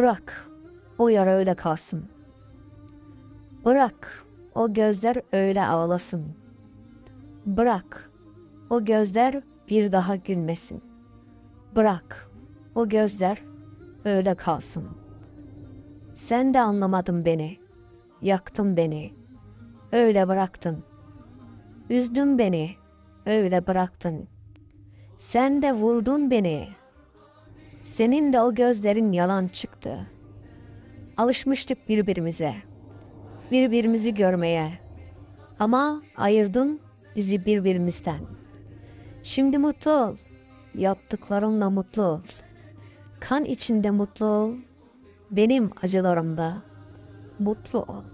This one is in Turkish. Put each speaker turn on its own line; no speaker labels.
Bırak o yara öyle kalsın. Bırak o gözler öyle ağlasın. Bırak o gözler bir daha gülmesin. Bırak o gözler öyle kalsın. Sen de anlamadın beni. Yaktın beni. Öyle bıraktın. Üzdün beni. Öyle bıraktın. Sen de vurdun beni. Senin de o gözlerin yalan çıktı. Alışmıştık birbirimize. Birbirimizi görmeye. Ama ayırdın bizi birbirimizden. Şimdi mutlu ol. Yaptıklarınla mutlu ol. Kan içinde mutlu ol. Benim acılarımda mutlu ol.